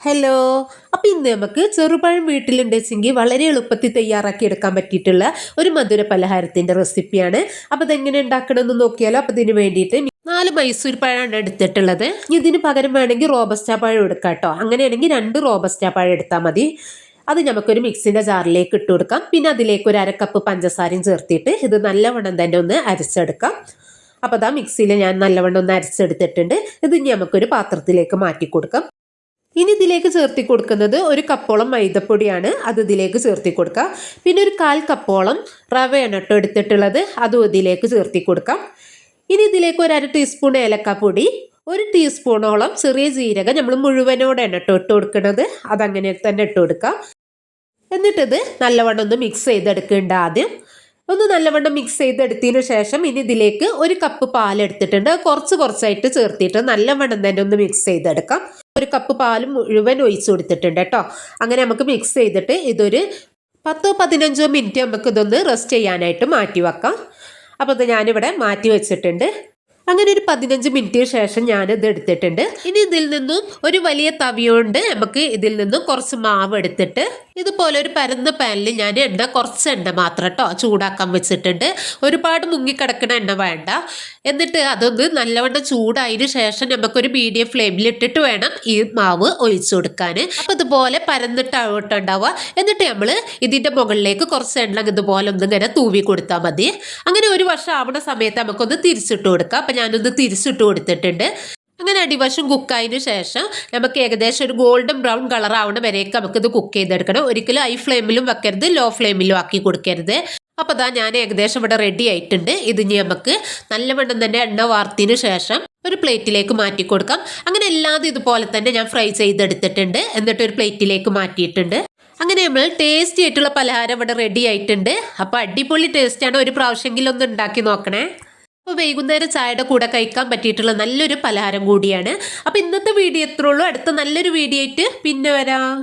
Hello. അപ്പോൾ ഇന്ന് നമുക്ക് ചെറുപഴം വീട്ടിലുണ്ടെച്ചെങ്കിൽ വളരെ എളുപ്പത്തിൽ തയ്യാറാക്കി എടുക്കാൻ പറ്റിയിട്ടുള്ള ഒരു മധുര പലഹാരത്തിന്റെ റെസിപ്പിയാണ്. അപ്പോൾ ഉണ്ടാക്കണം ഉണ്ടാക്കണമെന്ന് നോക്കിയാലോ. അപ്പോൾ ഇതിന് വേണ്ടിയിട്ട് നാല് മൈസൂർ പഴമാണ് എടുത്തിട്ടുള്ളത്. ഇനി ഇതിന് പകരം വേണമെങ്കിൽ റോബസ്റ്റ പഴം എടുക്കാം കേട്ടോ. അങ്ങനെയാണെങ്കിൽ രണ്ട് റോബസ്റ്റ പഴം എടുത്താൽ മതി. അത് നമുക്കൊരു മിക്സിന്റെ ജാറിലേക്ക് ഇട്ട് കൊടുക്കാം. പിന്നെ അതിലേക്ക് ഒരു അരക്കപ്പ് പഞ്ചസാരയും ചേർത്തിട്ട് ഇത് നല്ലവണ്ണം തന്നെ ഒന്ന് അരച്ചെടുക്കാം. അപ്പോൾ അതാ മിക്സിയിൽ ഞാൻ നല്ലവണ്ണം ഒന്ന് അരച്ചെടുത്തിട്ടുണ്ട്. ഇത് ഇനി നമുക്കൊരു പാത്രത്തിലേക്ക് മാറ്റി കൊടുക്കാം. ഇനി ഇതിലേക്ക് ചേർത്തി കൊടുക്കുന്നത് ഒരു കപ്പോളം മൈദപ്പൊടിയാണ്. അത് ഇതിലേക്ക് ചേർത്തി കൊടുക്കുക പിന്നെ ഒരു കാൽ കപ്പോളം റവയാണ് കേട്ടോ എടുത്തിട്ടുള്ളത്. അതും ഇതിലേക്ക് ചേർത്തി കൊടുക്കാം. ഇനി ഇതിലേക്ക് ഒരു അര ടീസ്പൂൺ ഏലക്കപ്പൊടി ഒരു ടീസ്പൂണോളം ചെറിയ ജീരകം നമ്മൾ മുഴുവനോടെയാണ് കേട്ടോ ഇട്ട് കൊടുക്കുന്നത്. അതങ്ങനെ തന്നെ ഇട്ട് കൊടുക്കാം. എന്നിട്ടിത് നല്ലവണ്ണം ഒന്ന് മിക്സ് ചെയ്തെടുക്കേണ്ട ആദ്യം. ഒന്ന് നല്ലവണ്ണം മിക്സ് ചെയ്തെടുത്തതിന് ശേഷം ഇനി ഇതിലേക്ക് ഒരു കപ്പ് പാൽ എടുത്തിട്ടുണ്ട് കുറച്ച് കുറച്ചായിട്ട് ചേർത്തിട്ട് നല്ലവണ്ണം തന്നെ ഒന്ന് മിക്സ് ചെയ്തെടുക്കാം. ഒരു കപ്പ് പാൽ മുഴുവൻ ഒഴിച്ച് കൊടുത്തിട്ടുണ്ട് കേട്ടോ അങ്ങനെ നമുക്ക് മിക്സ് ചെയ്തിട്ട് ഇതൊരു പത്തോ പതിനഞ്ചോ മിനിറ്റ് നമുക്ക് ഇതൊന്ന് റെസ്റ്റ് ചെയ്യാനായിട്ട് മാറ്റി വെക്കാം. അപ്പോൾ ഇത് ഞാനിവിടെ മാറ്റി വെച്ചിട്ടുണ്ട്. അങ്ങനെ ഒരു പതിനഞ്ച് മിനിറ്റിന് ശേഷം ഞാൻ ഇത് എടുത്തിട്ടുണ്ട്. ഇനി ഇതിൽ നിന്നും ഒരു വലിയ തവിയുണ്ട്. നമുക്ക് ഇതിൽ നിന്നും കുറച്ച് മാവ് എടുത്തിട്ട് ഇതുപോലെ ഒരു പരന്ന പാനിൽ ഞാൻ എണ്ണ കുറച്ച് എണ്ണ മാത്രം കേട്ടോ ചൂടാക്കാൻ വെച്ചിട്ടുണ്ട്. ഒരുപാട് മുങ്ങിക്കിടക്കുന്ന എണ്ണ വേണ്ട. എന്നിട്ട് അതൊന്ന് നല്ലവണ്ണം ചൂടായതിനു ശേഷം നമുക്കൊരു മീഡിയം ഫ്ലെയിമിൽ ഇട്ടിട്ട് വേണം ഈ മാവ് ഒഴിച്ചു കൊടുക്കാൻ. അപ്പം ഇതുപോലെ പരന്നിട്ട് ഉണ്ടാവുക എന്നിട്ട് നമ്മൾ ഇതിന്റെ മുകളിലേക്ക് കുറച്ച് എണ്ണ ഇതുപോലെ ഒന്നിങ്ങനെ തൂവി കൊടുത്താൽ മതി. അങ്ങനെ ഒരു വർഷം ആവുന്ന സമയത്ത് നമുക്കൊന്ന് തിരിച്ചിട്ട് കൊടുക്കാം. അപ്പം ഞാനൊന്ന് തിരിച്ചിട്ട് കൊടുത്തിട്ടുണ്ട്. അങ്ങനെ അടിവശം കുക്കായതിന് ശേഷം നമുക്ക് ഏകദേശം ഒരു ഗോൾഡൻ ബ്രൗൺ കളർ ആവുന്ന വരെയൊക്കെ നമുക്കിത് കുക്ക് ചെയ്തെടുക്കണം. ഒരിക്കലും ഹൈ ഫ്ലെയിമിലും വെക്കരുത് ലോ ഫ്ലെയിമിലും ആക്കി കൊടുക്കരുത്. അപ്പോൾ അതാ ഞാൻ ഏകദേശം ഇവിടെ റെഡി ആയിട്ടുണ്ട്. ഇത് ഇനി നമുക്ക് നല്ലവണ്ണം തന്നെ എണ്ണ വാർത്തിന് ശേഷം ഒരു പ്ലേറ്റിലേക്ക് മാറ്റി കൊടുക്കാം. അങ്ങനെ എല്ലാതും ഇതുപോലെ തന്നെ ഞാൻ ഫ്രൈ ചെയ്തെടുത്തിട്ടുണ്ട്. എന്നിട്ട് ഒരു പ്ലേറ്റിലേക്ക് മാറ്റിയിട്ടുണ്ട്. അങ്ങനെ നമ്മൾ ടേസ്റ്റി ആയിട്ടുള്ള പലഹാരം ഇവിടെ റെഡി ആയിട്ടുണ്ട്. അപ്പോൾ അടിപൊളി ടേസ്റ്റാണ് ഒരു പ്രാവശ്യമെങ്കിലും ഒന്ന് ഉണ്ടാക്കി നോക്കണേ. അപ്പോൾ വൈകുന്നേരം ചായയുടെ കൂടെ കഴിക്കാൻ പറ്റിയിട്ടുള്ള നല്ലൊരു പലഹാരം കൂടിയാണ്. അപ്പോൾ ഇന്നത്തെ വീഡിയോ എത്രയുള്ളൂ അടുത്ത നല്ലൊരു വീഡിയോ ആയിട്ട് പിന്നെ വരാം.